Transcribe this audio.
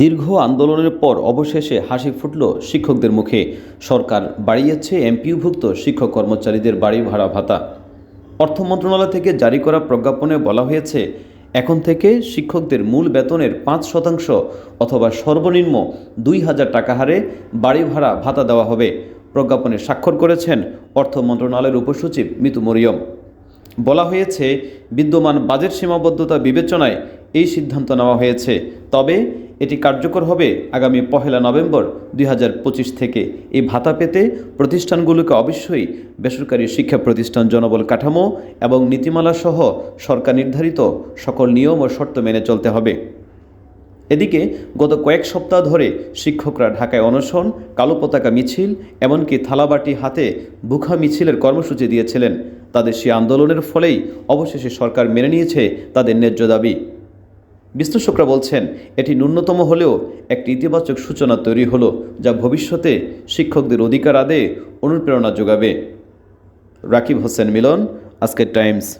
দীর্ঘ আন্দোলনের পর অবশেষে হাসি ফুটল শিক্ষকদের মুখে। সরকার বাড়িয়েছে এমপিউভুক্ত শিক্ষক কর্মচারীদের বাড়ি ভাড়া ভাতা। অর্থ মন্ত্রণালয় থেকে জারি করা প্রজ্ঞাপনে বলা হয়েছে, এখন থেকে শিক্ষকদের মূল বেতনের পাঁচ শতাংশ অথবা সর্বনিম্ন দুই হাজার টাকা হারে বাড়ি ভাড়া ভাতা দেওয়া হবে, প্রজ্ঞাপনে স্বাক্ষর করেছেন অর্থ মন্ত্রণালয়ের উপসচিব মিতু মরিয়ম। বলা হয়েছে, বিদ্যমান বাজেট সীমাবদ্ধতা বিবেচনায় এই সিদ্ধান্ত নেওয়া হয়েছে, তবে এটি কার্যকর হবে আগামী পহেলা নভেম্বর দুই হাজার পঁচিশ থেকে। এই ভাতা পেতে প্রতিষ্ঠানগুলোকে অবশ্যই বেসরকারি শিক্ষা প্রতিষ্ঠান জনবল কাঠামো এবং নীতিমালা সহ সরকার নির্ধারিত সকল নিয়ম ও শর্ত মেনে চলতে হবে। এদিকে গত কয়েক সপ্তাহ ধরে শিক্ষকরা ঢাকায় অনশন, কালো পতাকা মিছিল এমনকি থালাবাটি হাতে বুখা মিছিলের কর্মসূচি দিয়েছিলেন। তাদের সেই আন্দোলনের ফলেই অবশেষে সরকার মেনে নিয়েছে তাদের ন্যায্য দাবি। বিশ্লেষকরা বলছেন, এটি ন্যূনতম হলেও একটি ইতিবাচক সূচনা তৈরি হলো, যা ভবিষ্যতে শিক্ষকদের অধিকার আদে অনুপ্রেরণা যোগাবে। রাকিব হোসেন মিলন, আজকের টাইমস।